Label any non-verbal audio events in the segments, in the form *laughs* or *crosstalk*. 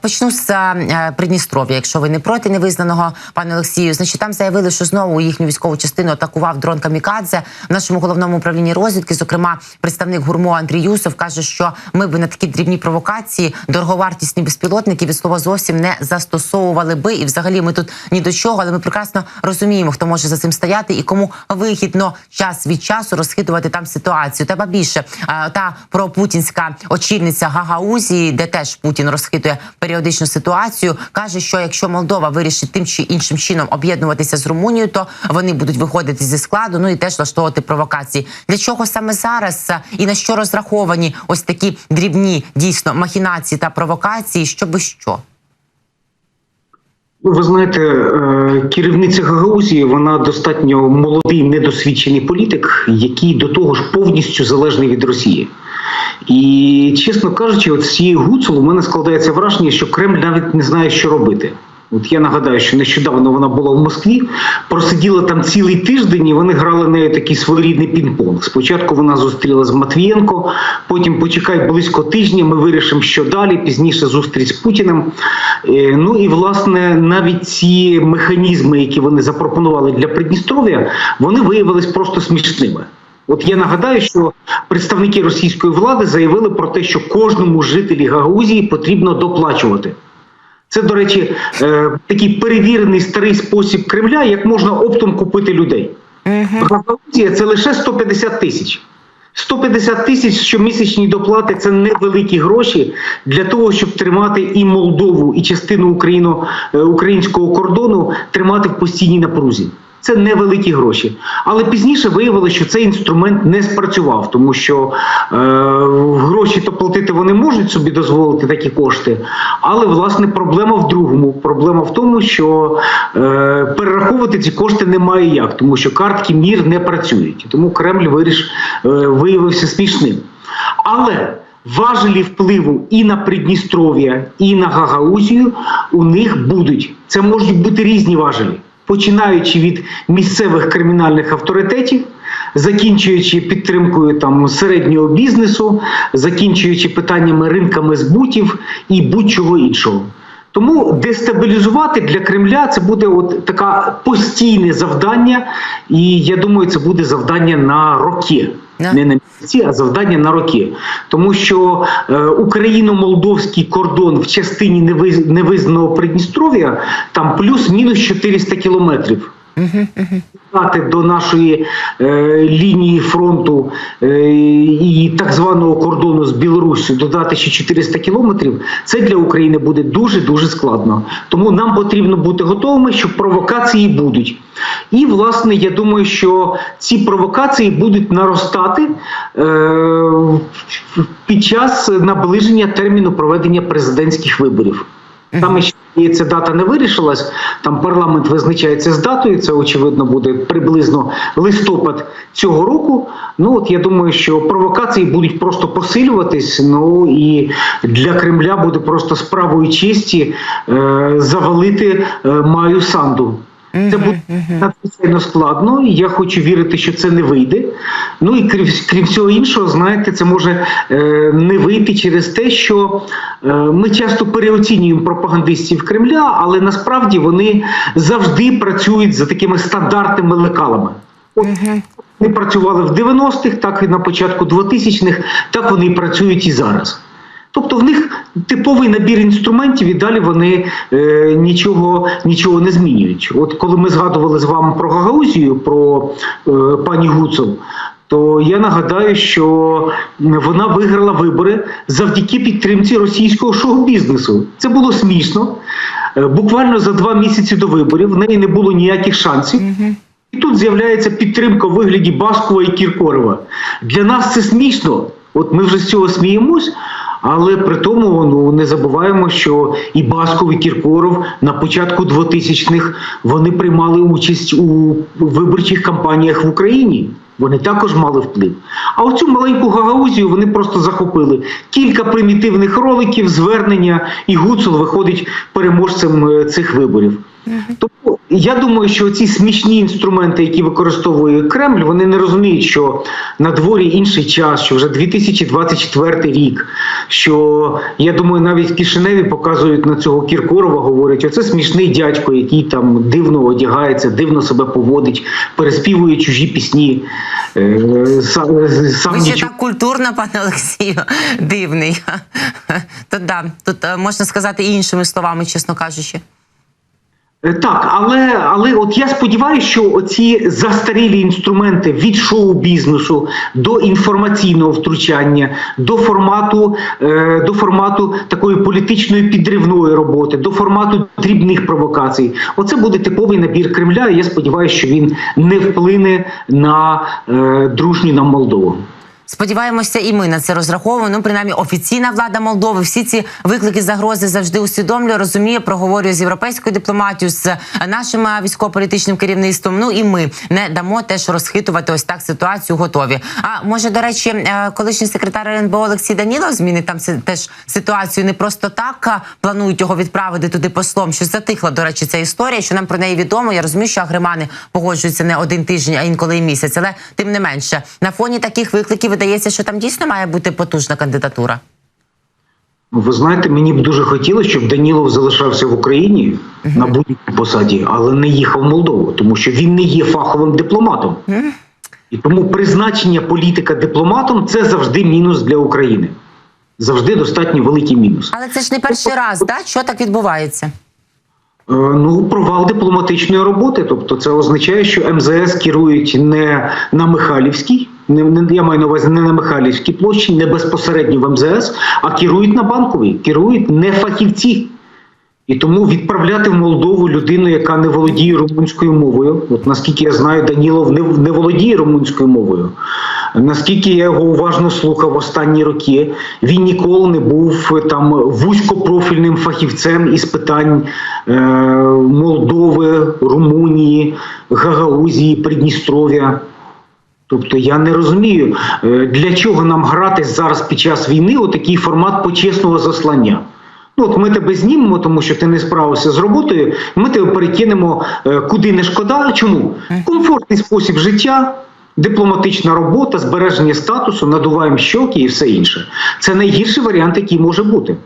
Почну з е, Придністров'я, якщо ви не проти невизнаного, пане Олексію. Значить, там заявили, що знову їхню військову частину атакував дрон Камікадзе в нашому головному управлінні розвідки. Зокрема, представник гурмо Андрій Юсов каже, що ми б на такі дрібні провокації дороговартісні безпілотники від слова зовсім не застосовували би. І взагалі ми тут ні до чого, але ми прекрасно розуміємо, хто може за цим стояти і кому вигідно час від часу розхитувати там ситуацію. Та більше е, та пропутінська очільниця Гагаузії, де теж Путін розхитує періодичну ситуацію, каже, що якщо Молдова вирішить тим чи іншим чином об'єднуватися з Румунією, то вони будуть виходити зі складу, ну і теж влаштовувати провокації. Для чого саме зараз е, і на що розраховані ось такі дрібні дійсно махінації та провокації, щоби що? Ну, ви знаєте, е, керівниця Гагаузії, вона достатньо молодий, недосвідчений політик, який до того ж повністю залежний від Росії. І, чесно кажучи, от з цієї гуцул у мене складається враження, що Кремль навіть не знає, що робити. От я нагадаю, що нещодавно вона була в Москві, просиділа там цілий тиждень, і вони грали нею такий своєрідний пінг-понг. Спочатку вона зустріла з Матвієнко, потім почекай близько тижня. Ми вирішимо, що далі. Пізніше зустріч з Путіним. Е, Ну і власне навіть ці механізми, які вони запропонували для Придністров'я, вони виявились просто смішними. От я нагадаю, що представники російської влади заявили про те, що кожному жителі Гагаузії потрібно доплачувати. Це, до речі, е, такий перевірений старий спосіб Кремля, як можна оптом купити людей. Гагаузія це лише 150 тисяч. 150 тисяч щомісячні доплати це невеликі гроші для того, щоб тримати і Молдову, і частину Україно, е, українського кордону тримати в постійній напрузі. Це невеликі гроші. Але пізніше виявилося, що цей інструмент не спрацював, тому що е, гроші то платити вони можуть собі дозволити такі кошти. Але власне проблема в другому. Проблема в тому, що е, перераховувати ці кошти немає як, тому що картки мір не працюють. Тому Кремль виріш, е, виявився смішним. Але важелі впливу і на Придністров'я, і на Гагаузію у них будуть. Це можуть бути різні важелі починаючи від місцевих кримінальних авторитетів, закінчуючи підтримкою там середнього бізнесу, закінчуючи питаннями ринками збутів і будь-чого іншого. Тому дестабілізувати для Кремля це буде от таке постійне завдання, і я думаю, це буде завдання на роки. Не на місяці, а завдання на роки. Тому що е, україно-молдовський кордон в частині невизнаного Придністров'я там плюс-мінус 400 кілометрів. До нашої е, лінії фронту е, і так званого кордону з Білоруссю додати ще 400 кілометрів, це для України буде дуже дуже складно. Тому нам потрібно бути готовими, що провокації будуть. І власне я думаю, що ці провокації будуть наростати е, під час наближення терміну проведення президентських виборів. Там ще ця дата не вирішилась. Там парламент визначається з датою. Це очевидно буде приблизно листопад цього року. Ну от я думаю, що провокації будуть просто посилюватись. Ну і для Кремля буде просто справою честі е, завалити е, Маю Санду. Це буде надзвичайно складно. і Я хочу вірити, що це не вийде. Ну і крім, крім всього іншого, знаєте, це може е, не вийти через те, що е, ми часто переоцінюємо пропагандистів Кремля, але насправді вони завжди працюють за такими стандартними лекалами. От вони працювали в 90-х, так і на початку 2000-х, так вони і працюють і зараз. Тобто в них типовий набір інструментів, і далі вони е, нічого, нічого не змінюють. От коли ми згадували з вами про Гагаузію, про е, пані Гуцул, то я нагадаю, що вона виграла вибори завдяки підтримці російського шоу-бізнесу. Це було смішно. Е, Буквально за два місяці до виборів в неї не було ніяких шансів. І тут з'являється підтримка у вигляді Баскова і Кіркорова. Для нас це смішно. От ми вже з цього сміємось. Але при тому ну не забуваємо, що і Басков, і Кіркоров на початку 2000-х вони приймали участь у виборчих кампаніях в Україні. Вони також мали вплив. А оцю маленьку Гагаузію вони просто захопили. Кілька примітивних роликів, звернення, і Гуцул виходить переможцем е, цих виборів. Тому я думаю, що ці смішні інструменти, які використовує Кремль, вони не розуміють, що на дворі інший час, що вже 2024 рік. Що я думаю, навіть в Кишиневі показують на цього Кіркорова, говорять, оце смішний дядько, який там дивно одягається, дивно себе поводить, переспівує чужі пісні. Е, сам, сам Ви ще нічого- так культурно, пане Олексію, дивний. *laughs* То да, тут е, можна сказати іншими словами, чесно кажучи. Е, Так, але, але от я сподіваюся, що оці застарілі інструменти від шоу-бізнесу до інформаційного втручання, до формату, е, до формату такої політичної підривної роботи, до формату дрібних провокацій. Оце буде типовий набір Кремля. І я сподіваюся, що він не вплине на е, дружню нам Молдову. Сподіваємося, і ми на це розраховуємо. Ну, принаймні, офіційна влада Молдови всі ці виклики загрози завжди усвідомлює, розуміє, проговорює з європейською дипломатією, з нашим е, військово-політичним керівництвом. Ну і ми не дамо теж розхитувати ось так ситуацію. Готові. А може, до речі, е, колишній секретар РНБО Олексій Данілов змінить там теж ситуацію. Не просто так планують його відправити туди послом. Що затихла, до речі, ця історія, що нам про неї відомо. Я розумію, що агримани погоджуються не один тиждень, а інколи і місяць. Але тим не менше, на фоні таких викликів видається, що там дійсно має бути потужна кандидатура. Ви знаєте, мені б дуже хотілося, щоб Данілов залишався в Україні на будь-якій посаді, але не їхав в Молдову, тому що він не є фаховим дипломатом. І тому призначення політика дипломатом це завжди мінус для України. Завжди достатньо великий мінус. Але це ж не перший раз, да? що так відбувається? Е, Ну, провал дипломатичної роботи. Тобто, це означає, що МЗС керують не на Михайлівській, не, я маю на увазі не на Михайлівській площі, не безпосередньо в МЗС, а керують на банковій, керують не фахівці. І тому відправляти в Молдову людину, яка не володіє румунською мовою. От наскільки я знаю, Данілов не, не володіє румунською мовою. Наскільки я його уважно слухав останні роки, він ніколи не був е, там вузькопрофільним фахівцем із питань е, Молдови, Румунії, Гагаузії, Придністров'я. Тобто я не розумію, е, для чого нам грати зараз під час війни отакий формат почесного заслання. Ну, от ми тебе знімемо, тому що ти не справився з роботою. Ми тебе перекинемо е, куди не шкода. Чому? Комфортний спосіб життя, дипломатична робота, збереження статусу, надуваємо щоки і все інше. Це найгірший варіант, який може бути.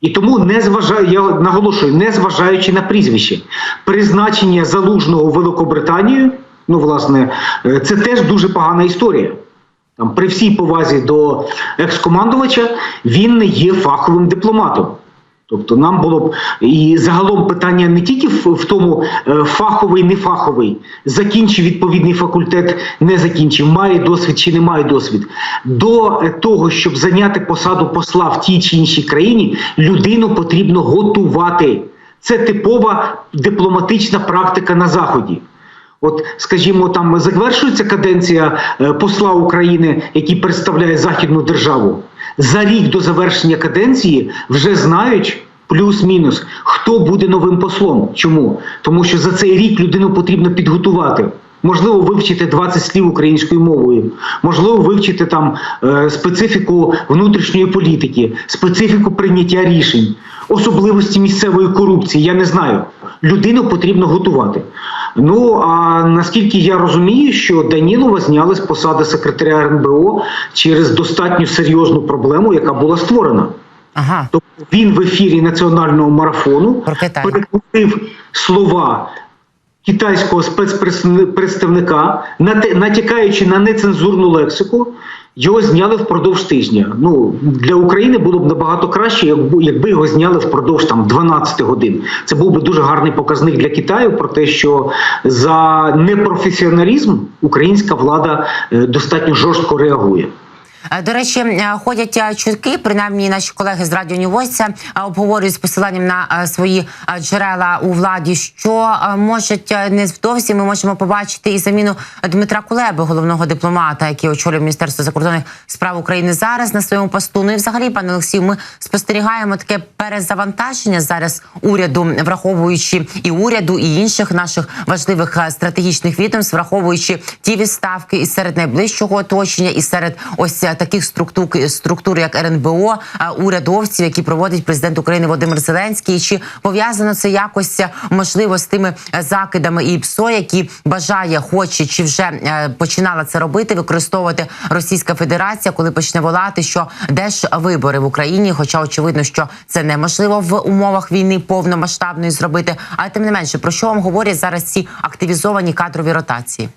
І тому не зважаю, я наголошую, не зважаючи на прізвище, призначення залужного в Великобританію, ну власне, е, це теж дуже погана історія. Там, при всій повазі до екскомандувача, він не є фаховим дипломатом. Тобто нам було б і загалом питання не тільки в, в тому е, фаховий, не фаховий, закінчив відповідний факультет, не закінчив, має досвід чи не має досвід. До е, того, щоб зайняти посаду посла в тій чи іншій країні, людину потрібно готувати. Це типова дипломатична практика на заході. От, скажімо, там завершується каденція е, посла України, який представляє західну державу. За рік до завершення каденції вже знають плюс-мінус, хто буде новим послом. Чому? Тому що за цей рік людину потрібно підготувати. Можливо, вивчити 20 слів українською мовою, можливо, вивчити там е, специфіку внутрішньої політики, специфіку прийняття рішень, особливості місцевої корупції. Я не знаю. Людину потрібно готувати. Ну а наскільки я розумію, що Данілова зняли з посади секретаря РНБО через достатньо серйозну проблему, яка була створена. Ага. Тобто він в ефірі національного марафону перекрутив слова китайського спецпредставника, натякаючи на нецензурну лексику. Його зняли впродовж тижня. Ну для України було б набагато краще, якби, якби його зняли впродовж там 12 годин. Це був би дуже гарний показник для Китаю про те, що за непрофесіоналізм українська влада е, достатньо жорстко реагує. Е, До речі, е, ходять е, чутки, принаймні наші колеги з радіо е, обговорюють з посиланням на свої джерела у владі, що можуть невдовзі ми можемо побачити і заміну Дмитра Кулеби, головного дипломата, який очолює Міністерство закордонних справ України зараз на своєму посту. Ну і взагалі, пане Олексію, ми спостерігаємо таке перезавантаження зараз уряду, враховуючи і уряду, і інших наших важливих стратегічних відомств, враховуючи ті відставки і серед найближчого оточення, і серед ось таких структур, структур, як РНБО, е, урядовців, які проводить президент України Володимир Зеленський. Чи пов'язано це якось е, можливо з тими е, закидами і ПСО, які бажає, хоче чи вже починала це робити, використовувати Російська Федерація, коли почне волати, що держвибори в Україні, хоча очевидно, що це неможливо в умовах війни повномасштабної зробити. Але тим не менше, про що вам говорять зараз ці активізовані кадрові ротації?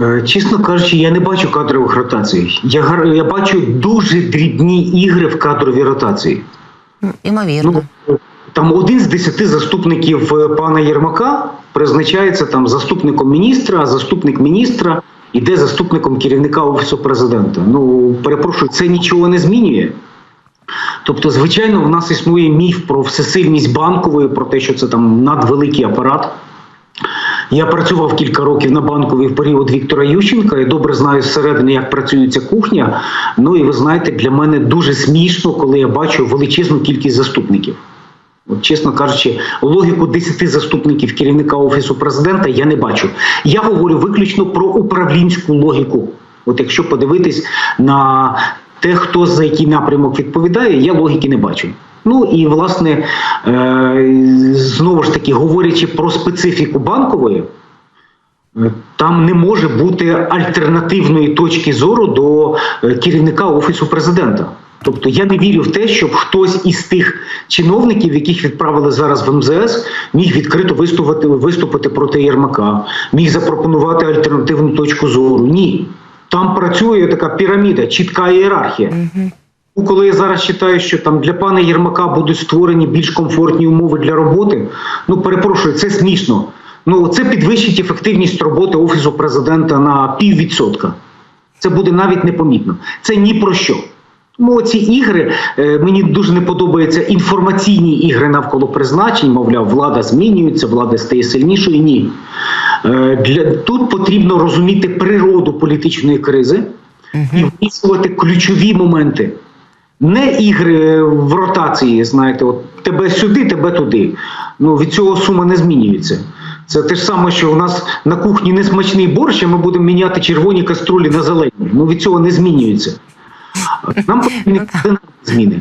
Е, Чесно кажучи, я не бачу кадрових ротацій. Я, я бачу дуже дрібні ігри в кадровій ротації. Імовірно. Ну, там один з десяти заступників е, пана Єрмака призначається там заступником міністра, а заступник міністра іде заступником керівника офісу президента. Ну перепрошую, це нічого не змінює. Тобто, звичайно, в нас існує міф про всесильність банкової, про те, що це там надвеликий апарат. Я працював кілька років на банковій в період Віктора Ющенка і добре знаю зсередини, як працює ця кухня. Ну і ви знаєте, для мене дуже смішно, коли я бачу величезну кількість заступників. От, чесно кажучи, логіку 10 заступників керівника офісу президента я не бачу. Я говорю виключно про управлінську логіку. От якщо подивитись на те, хто за який напрямок відповідає, я логіки не бачу. Ну і власне е, знову ж таки, говорячи про специфіку банкової, е, там не може бути альтернативної точки зору до е, керівника офісу президента. Тобто я не вірю в те, щоб хтось із тих чиновників, яких відправили зараз в МЗС, міг відкрито виступити, виступити проти Єрмака, міг запропонувати альтернативну точку зору. Ні. Там працює така піраміда, чітка ієрархія. Ну, Коли я зараз читаю, що там для пана Єрмака будуть створені більш комфортні умови для роботи, ну перепрошую, це смішно. Ну це підвищить ефективність роботи офісу президента на піввідсотка. Це буде навіть непомітно. Це ні про що. Тому ці ігри е, мені дуже не подобаються інформаційні ігри навколо призначень. Мовляв, влада змінюється, влада стає сильнішою. Ні. Е, для тут потрібно розуміти природу політичної кризи і вирішувати ключові моменти. Не ігри в ротації, знаєте, от тебе сюди, тебе туди. Ну від цього сума не змінюється. Це те ж саме, що у нас на кухні несмачний борщ, а ми будемо міняти червоні каструлі на зелені. Ну від цього не змінюється. Нам потрібні кардинальні зміни.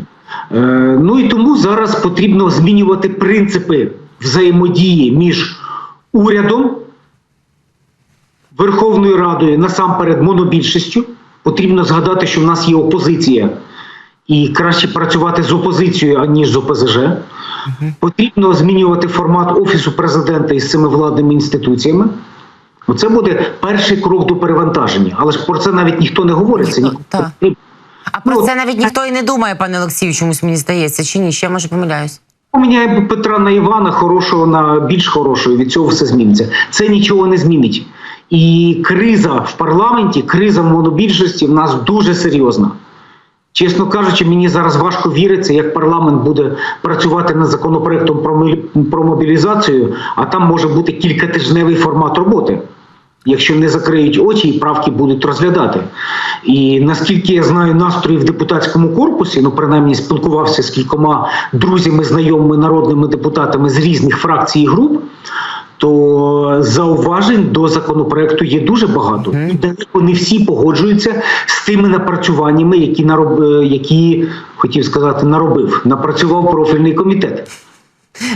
Е, ну і тому зараз потрібно змінювати принципи взаємодії між урядом, Верховною Радою, насамперед монобільшістю. Потрібно згадати, що в нас є опозиція, і краще працювати з опозицією, аніж з ОПЗЖ. Потрібно змінювати формат офісу президента із цими владними інституціями. Оце буде перший крок до перевантаження. Але ж про це навіть ніхто не говорить. Це Ніхто, так. А про Ну, це навіть ніхто і не думає, пане Олексію, чомусь мені здається, чи ні? Ще може помиляюсь. Поміняємо Петра на Івана, хорошого на більш хорошого, від цього все зміниться. Це нічого не змінить. І криза в парламенті, криза в монобільшості в нас дуже серйозна. Чесно кажучи, мені зараз важко віриться, як парламент буде працювати над законопроектом про, мобілізацію, а там може бути кількатижневий формат роботи. Якщо не закриють очі і правки будуть розглядати. І наскільки я знаю настрої в депутатському корпусі, ну принаймні спілкувався з кількома друзями, знайомими народними депутатами з різних фракцій і груп, то зауважень до законопроекту є дуже багато. І далеко не всі погоджуються з тими напрацюваннями, які нароб... е, які хотів сказати, наробив, напрацював профільний комітет.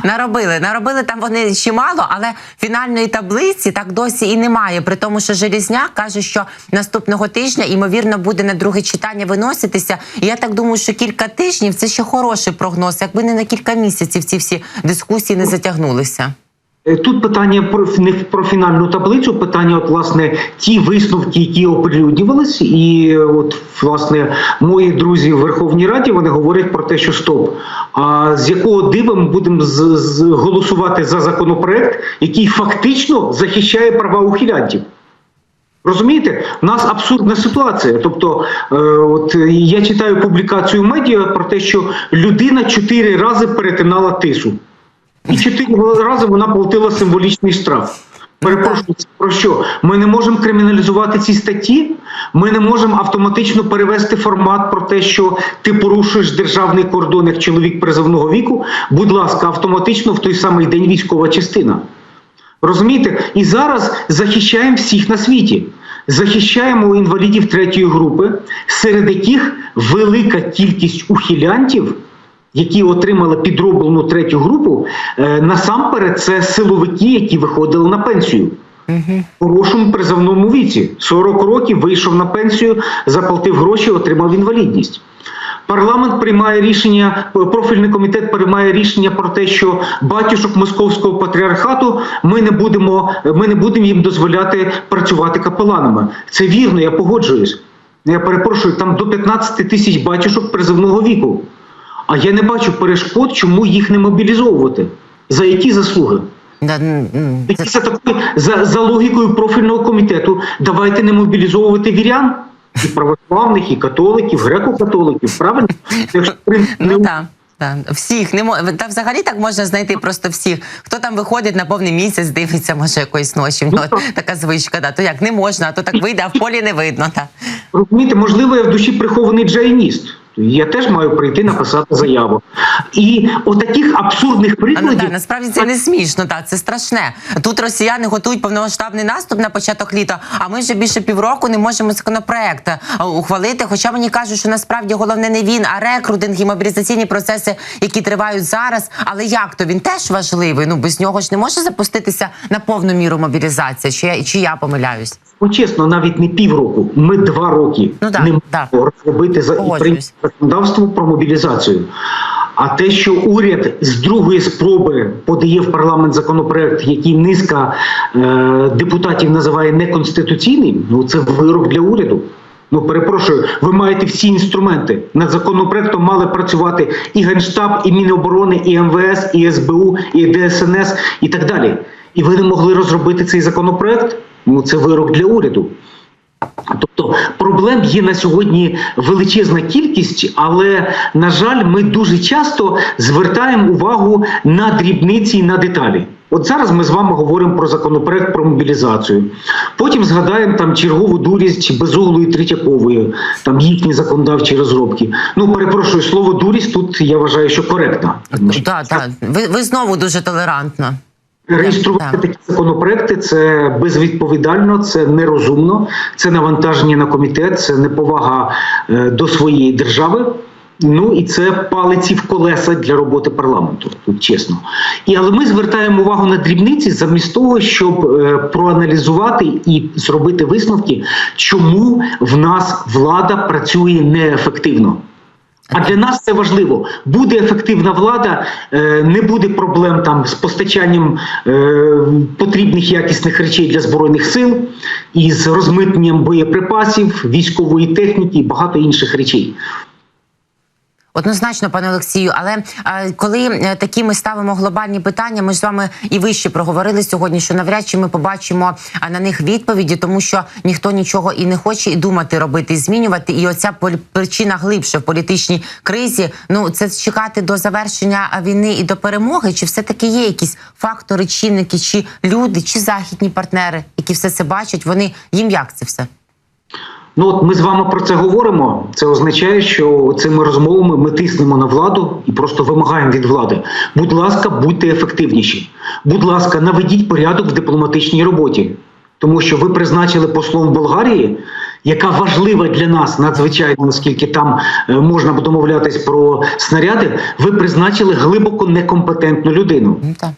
Наробили, наробили там вони чимало, але фінальної таблиці так досі і немає. При тому, що Желізняк каже, що наступного тижня ймовірно буде на друге читання виноситися. І я так думаю, що кілька тижнів це ще хороший прогноз, якби не на кілька місяців ці всі дискусії не затягнулися. Е, Тут питання про не про фінальну таблицю, питання, от власне, ті висновки, які оприлюднювались, і е, от власне мої друзі в Верховній Раді вони говорять про те, що стоп. А з якого дива ми будемо з, з голосувати за законопроект, який фактично захищає права ухилянтів? Розумієте, у нас абсурдна ситуація. Тобто, е, от я читаю публікацію медіа про те, що людина чотири рази перетинала тису. І чотири рази вона платила символічний штраф. Перепрошую, про що? Ми не можемо криміналізувати ці статті. Ми не можемо автоматично перевести формат про те, що ти порушуєш державний кордон як чоловік призовного віку. Будь ласка, автоматично в той самий день військова частина. Розумієте? І зараз захищаємо всіх на світі. захищаємо інвалідів третьої групи, серед яких велика кількість ухилянтів, які отримали підроблену третю групу, е, насамперед це силовики, які виходили на пенсію. В хорошому призовному віці 40 років вийшов на пенсію, заплатив гроші, отримав інвалідність. Парламент приймає рішення, профільний комітет приймає рішення про те, що батюшок московського патріархату ми не будемо, ми не будемо їм дозволяти працювати капеланами. Це вірно, я погоджуюсь. Я перепрошую, там до 15 тисяч батюшок призовного віку. А я не бачу перешкод, чому їх не мобілізовувати. За які заслуги? Це- за такою за, за логікою профільного комітету. Давайте не мобілізовувати вірян і православних, і католиків, греко-католиків. Правильно? Якщо Ну так. Всіх не мо... та взагалі так можна знайти просто всіх. Хто там виходить на повний місяць, дивиться, може якоїсь ночі. Ну, от така звичка, да. То як не можна, а то так вийде, а в полі не видно. Так. Розумієте, можливо, я в душі прихований джайніст. Я теж маю прийти написати заяву. І отаких абсурдних А ну прикладів. так, насправді це не смішно, так це страшне. Тут росіяни готують повномасштабний наступ на початок літа, а ми вже більше півроку не можемо законопроект е, ухвалити. Хоча мені кажуть, що насправді головне не він, а рекрутинг і мобілізаційні процеси, які тривають зараз. Але як то він теж важливий? Ну без нього ж не може запуститися на повну міру мобілізація. Чи я чи я помиляюсь? Ну, чесно, навіть не півроку. Ми два роки Ну, да, не можемо да. розробити за законодавство про мобілізацію. А те, що уряд з другої спроби подає в парламент законопроект, який низка е, депутатів називає неконституційним, ну це вирок для уряду. Ну, перепрошую, ви маєте всі інструменти. Над законопроектом мали працювати і Генштаб, і Міноборони, і МВС, і СБУ, і ДСНС, і так далі. І ви не могли розробити цей законопроект? Ну, це вирок для уряду. Тобто проблем є на сьогодні величезна кількість, але на жаль, ми дуже часто звертаємо увагу на дрібниці і на деталі. От зараз ми з вами говоримо про законопроект про мобілізацію. Потім згадаємо там чергову дурість безуглої Третьякової, там їхні законодавчі розробки. Ну перепрошую, слово дурість тут я вважаю, що коректно. Так, так. Ви, ви знову дуже толерантно. Реєструвати Так. такі законопроекти це безвідповідально, це нерозумно, це навантаження на комітет, це неповага е, до своєї держави. Ну і це палиці в колеса для роботи парламенту, тут чесно. І але ми звертаємо увагу на дрібниці замість того, щоб е, проаналізувати і зробити висновки, чому в нас влада працює неефективно. А для нас це важливо. Буде ефективна влада, е, не буде проблем там з постачанням е, потрібних якісних речей для збройних сил і з розмитненням боєприпасів, військової техніки і багато інших речей. Однозначно, пане Олексію, але е, коли е, такі ми ставимо глобальні питання, ми з вами і вище проговорили сьогодні, що навряд чи ми побачимо е, на них відповіді, тому що ніхто нічого і не хоче і думати робити, і змінювати. І оця причина глибше в політичній кризі. Ну це чекати до завершення е, війни і до перемоги. Чи все таки є якісь фактори, чинники, чи люди, чи західні партнери, які все це бачать? Вони їм як це все? Ну от ми з вами про це говоримо. Це означає, що цими розмовами ми тиснемо на владу і просто вимагаємо від влади. Будь ласка, будьте ефективніші. Будь ласка, наведіть порядок в дипломатичній роботі, тому що ви призначили послом Болгарії, яка важлива для нас надзвичайно, оскільки там е, можна домовлятись про снаряди. Ви призначили глибоко некомпетентну людину. Ну так.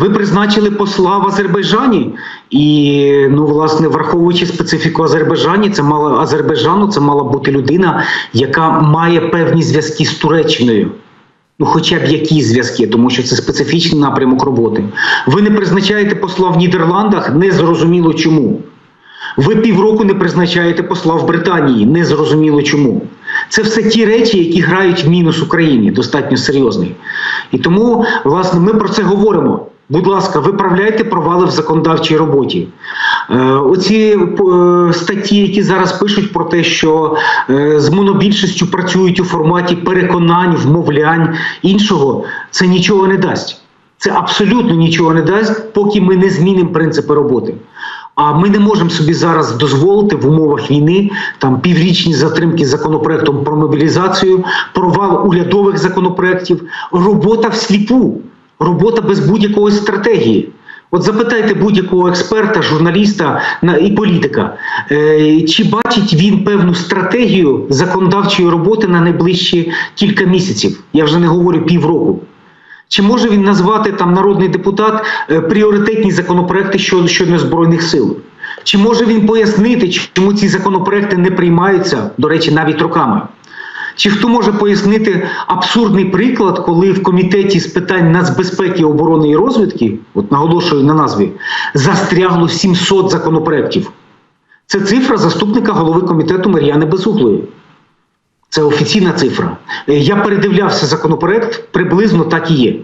Ви призначили посла в Азербайджані, і ну власне враховуючи специфіку Азербайджані, це мала Азербайджану, це мала бути людина, яка має певні зв'язки з Туреччиною. Ну, хоча б які зв'язки, тому що це специфічний напрямок роботи. Ви не призначаєте посла в Нідерландах, незрозуміло чому. Ви півроку не призначаєте посла в Британії, незрозуміло чому. Це все ті речі, які грають в мінус Україні, достатньо серйозний. І тому, власне, ми про це говоримо. Будь ласка, виправляйте провали в законодавчій роботі. Е, оці е, статті, які зараз пишуть про те, що е, з монобільшістю працюють у форматі переконань, вмовлянь іншого, це нічого не дасть. Це абсолютно нічого не дасть, поки ми не змінимо принципи роботи. А ми не можемо собі зараз дозволити в умовах війни там піврічні затримки з законопроектом про мобілізацію, провал урядових законопроєктів, робота всліпу, робота без будь-якої стратегії. От запитайте будь-якого експерта, журналіста і політика, е, чи бачить він певну стратегію законодавчої роботи на найближчі кілька місяців? Я вже не говорю півроку. Чи може він назвати там народний депутат е, пріоритетні законопроекти щодо, щодо збройних сил? Чи може він пояснити, чому ці законопроекти не приймаються, до речі, навіть роками? Чи хто може пояснити абсурдний приклад, коли в комітеті з питань нацбезпеки, оборони і розвідки, от наголошую на назві, застрягло 700 законопроєктів? Це цифра заступника голови комітету Мар'яни Безуглої. Це офіційна цифра. Е, Я передивлявся законопроект, приблизно так і є.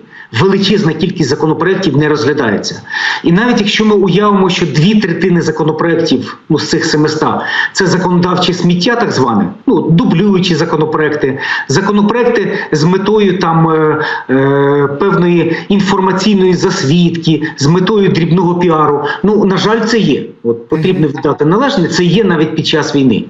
Величезна кількість законопроєктів не розглядається. І навіть якщо ми уявимо, що дві третини законопроєктів ну, з цих 700 – це законодавче сміття, так зване, ну дублюючі законопроекти, законопроекти з метою там е, е, певної інформаційної засвідки, з метою дрібного піару. Ну на жаль, це є. От потрібно віддати належне, це є навіть під час війни.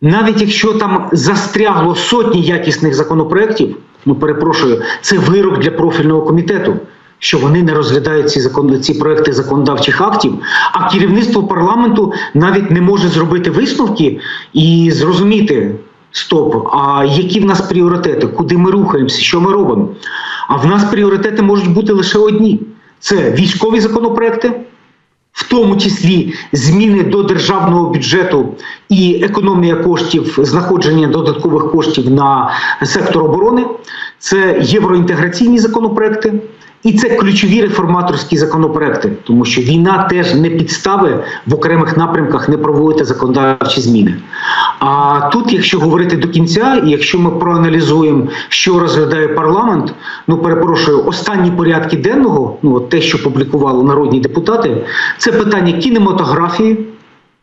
Навіть якщо там застрягло сотні якісних законопроєктів, ну перепрошую, це вирок для профільного комітету, що вони не розглядають ці закон, ці проекти законодавчих актів, а керівництво парламенту навіть не може зробити висновки і зрозуміти. Стоп, а які в нас пріоритети? Куди ми рухаємося? Що ми робимо? А в нас пріоритети можуть бути лише одні: це військові законопроекти, в тому числі зміни до державного бюджету і економія коштів, знаходження додаткових коштів на сектор оборони, це євроінтеграційні законопроекти. І це ключові реформаторські законопроекти, тому що війна теж не підстави в окремих напрямках не проводити законодавчі зміни. А тут, якщо говорити до кінця, і якщо ми проаналізуємо, що розглядає парламент, ну перепрошую, останні порядки денного, ну от те, що публікували народні депутати, це питання кінематографії,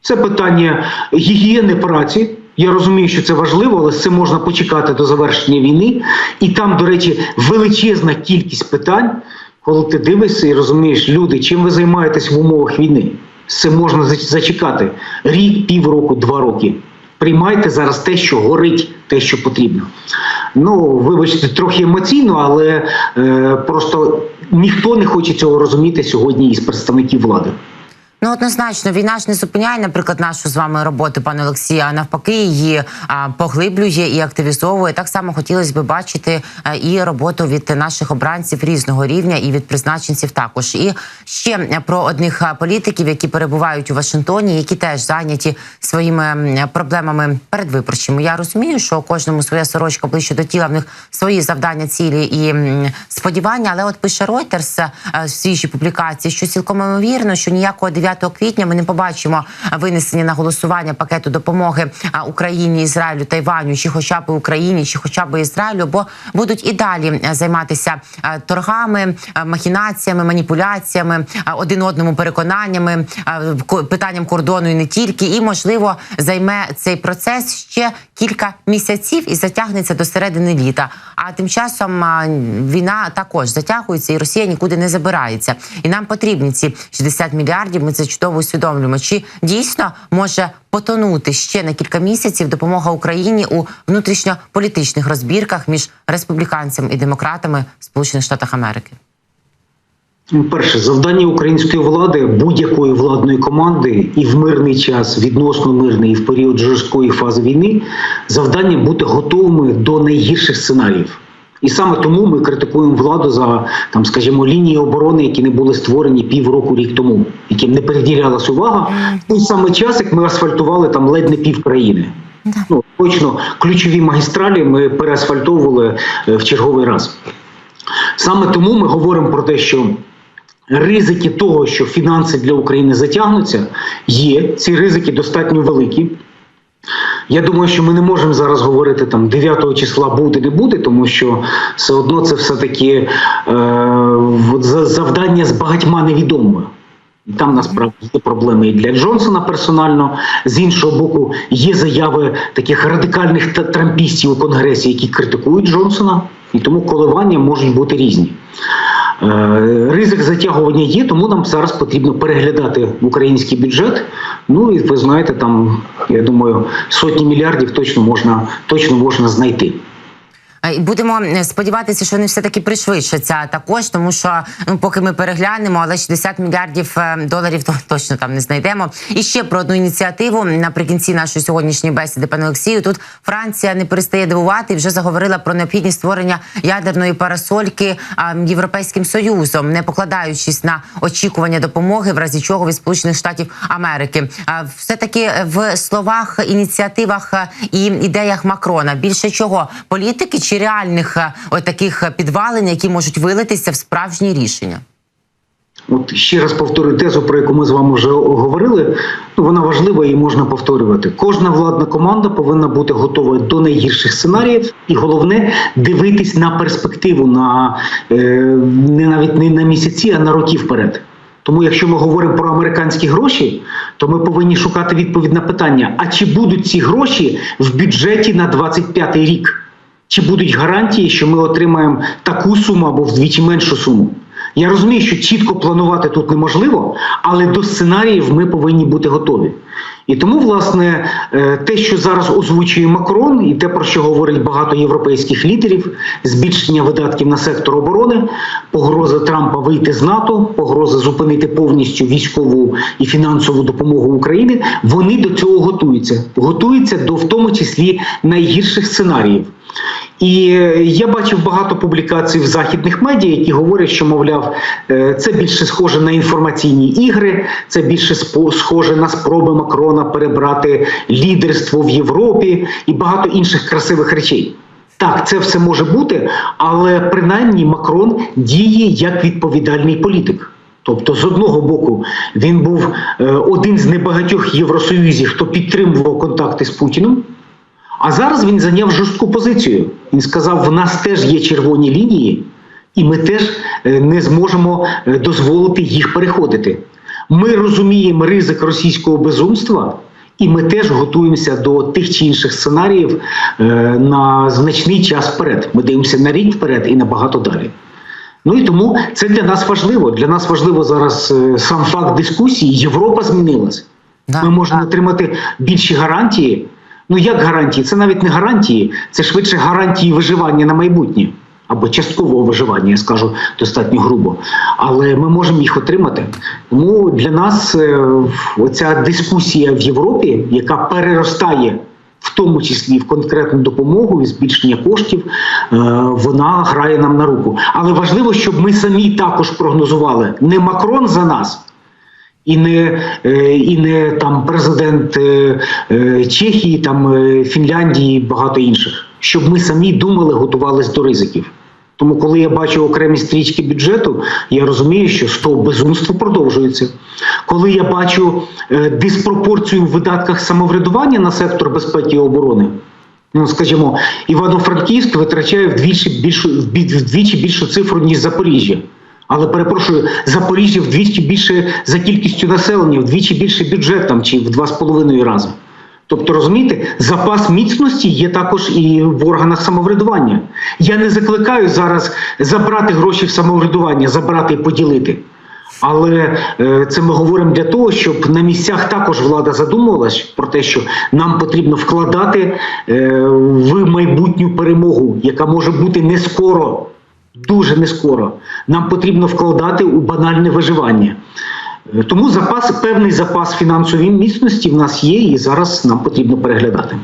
це питання гігієни праці. Я розумію, що це важливо, але це можна почекати до завершення війни. І там, до речі, величезна кількість питань, коли ти дивишся і розумієш, люди, чим ви займаєтесь в умовах війни? Це можна зачекати рік, півроку, два роки. Приймайте зараз те, що горить, те, що потрібно. Ну, вибачте, трохи емоційно, але е, просто ніхто не хоче цього розуміти сьогодні із представників влади. Ну однозначно, війна ж не зупиняє, наприклад, нашу з вами роботу, пане Олексію, а навпаки, її а, поглиблює і активізовує. Так само хотілося б бачити а, і роботу від наших обранців різного рівня і від призначенців також. І ще про одних політиків, які перебувають у Вашингтоні, які теж зайняті своїми проблемами передвиборчими. Я розумію, що кожному своя сорочка ближче до тіла в них свої завдання, цілі і сподівання. Але от пише е, в свіжій публікації, що цілком ймовірно, що ніякого 9 квітня ми не побачимо винесення на голосування пакету допомоги Україні, Ізраїлю, Тайваню, чи хоча б Україні, чи хоча б Ізраїлю, бо будуть і далі е, займатися е, торгами, е, махінаціями, маніпуляціями, один одному переконаннями, питанням кордону і не тільки. І можливо займе цей процес ще кілька місяців і затягнеться до середини літа. А тим часом війна також затягується, і Росія нікуди не забирається. І нам потрібні ці 60 мільярдів. Ми це чудово усвідомлюємо. Чи дійсно може потонути ще на кілька місяців допомога Україні у внутрішньополітичних розбірках між республіканцями і демократами в Сполучених Штатах Америки? Ну, Перше завдання української влади будь-якої владної команди і в мирний час, відносно мирний, і в період жорсткої фази війни, завдання бути готовими до найгірших сценаріїв. І саме тому ми критикуємо владу за там, скажімо, лінії оборони, які не були створені півроку рік тому, яким не приділялась увага. Той самий час, як ми асфальтували там ледь не пів країни. Ну точно ключові магістралі ми переасфальтовували е, в черговий раз. Саме тому ми говоримо про те, що ризики того, що фінанси для України затягнуться, є. Ці ризики достатньо великі. Я думаю, що ми не можемо зараз говорити там 9 числа буде, не буде, тому що все одно це все-таки е, за- завдання з багатьма невідомими. І там насправді є проблеми і для Джонсона персонально. З іншого боку, є заяви таких радикальних трампістів у Конгресі, які критикують Джонсона, і тому коливання можуть бути різні. Е, Ризик затягування є, тому нам зараз потрібно переглядати український бюджет. Ну і ви знаєте, там я думаю, сотні мільярдів точно можна точно можна знайти. Е, будемо е, сподіватися, що вони все таки пришвидшаться також, тому що ну поки ми переглянемо, але 60 мільярдів е, доларів то точно там не знайдемо. І ще про одну ініціативу наприкінці нашої сьогоднішньої бесіди, пане Олексію. Тут Франція не перестає дивувати і вже заговорила про необхідність створення ядерної парасольки європейським союзом, не покладаючись на очікування допомоги, в разі чого від Сполучених Штатів Америки. Все таки в словах, ініціативах е, і ідеях Макрона більше чого політики чи реальних е, таких підвалин, які можуть вилитися в справжні рішення. От ще раз повторю тезу, про яку ми з вами вже говорили. Ну вона важлива і можна повторювати. Кожна владна команда повинна бути готова до найгірших сценаріїв, і головне дивитись на перспективу на е, не навіть не на місяці, а на роки вперед. Тому, якщо ми говоримо про американські гроші, то ми повинні шукати відповідь на питання: а чи будуть ці гроші в бюджеті на 25 рік? Чи будуть гарантії, що ми отримаємо таку суму або вдвічі меншу суму? Я розумію, що чітко планувати тут неможливо, але до сценаріїв ми повинні бути готові. І тому, власне, е, те, що зараз озвучує Макрон, і те, про що говорить багато європейських лідерів, збільшення видатків на сектор оборони, погроза Трампа вийти з НАТО, погроза зупинити повністю військову і фінансову допомогу України, вони до цього готуються. Готуються до в тому числі найгірших сценаріїв. І я бачив багато публікацій в західних медіа, які говорять, що мовляв, е, це більше схоже на інформаційні ігри, це більше схоже на спроби Макрона перебрати лідерство в Європі і багато інших красивих речей. Так, це все може бути, але принаймні Макрон діє як відповідальний політик. Тобто, з одного боку, він був е, один з небагатьох євросоюзів, хто підтримував контакти з Путіним. А зараз він зайняв жорстку позицію. Він сказав: в нас теж є червоні лінії, і ми теж е, не зможемо е, дозволити їх переходити. Ми розуміємо ризик російського безумства, і ми теж готуємося до тих чи інших сценаріїв е, на значний час вперед. Ми дивимося на рік вперед і набагато далі. Ну і тому це для нас важливо. Для нас важливо зараз сам факт дискусії. Європа змінилась. Ми можемо отримати більші гарантії. Ну як гарантії? Це навіть не гарантії, це швидше гарантії виживання на майбутнє або часткового виживання, я скажу достатньо грубо. Але ми можемо їх отримати. Тому для нас е, оця дискусія в Європі, яка переростає. В тому числі в конкретну допомогу і збільшення коштів, е, вона грає нам на руку. Але важливо, щоб ми самі також прогнозували не Макрон за нас, і не, е, і не там президент е, е, Чехії, там Фінляндії, і багато інших, щоб ми самі думали, готувалися до ризиків. Тому, коли я бачу окремі стрічки бюджету, я розумію, що стовп безумства продовжується. Коли я бачу диспропорцію в видатках самоврядування на сектор безпеки і оборони, ну скажімо, Івано-Франківськ витрачає вдвічі більшу вдвічі більшу цифру ніж Запоріжжя. Але перепрошую, Запоріжжя вдвічі більше за кількістю населення, вдвічі більше бюджет там чи в два з половиною рази. Тобто, розумієте, запас міцності є також і в органах самоврядування. Я не закликаю зараз забрати гроші в самоврядування, забрати і поділити. Але е, це ми говоримо для того, щоб на місцях також влада задумувалась про те, що нам потрібно вкладати е, в майбутню перемогу, яка може бути не скоро, дуже не скоро. Нам потрібно вкладати у банальне виживання. Е, Тому запас, певний запас фінансової міцності в нас є, і зараз нам потрібно переглядати.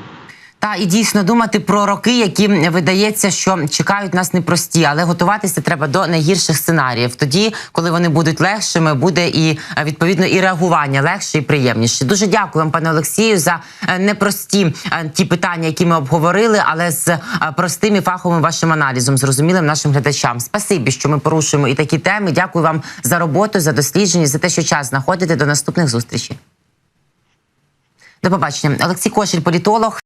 Та і дійсно думати про роки, які видається, що чекають нас непрості, але готуватися треба до найгірших сценаріїв. Тоді, коли вони будуть легшими, буде і е, відповідно і реагування легше і приємніше. Дуже дякую вам, пане Олексію, за е, непрості е, ті питання, які ми обговорили, але з простим і фаховим вашим аналізом, зрозумілим нашим глядачам. Спасибі, що ми порушуємо і такі теми. Дякую вам за роботу, за дослідження, за те, що час знаходите. До наступних зустрічей. До побачення, Олексій Кошель, політолог.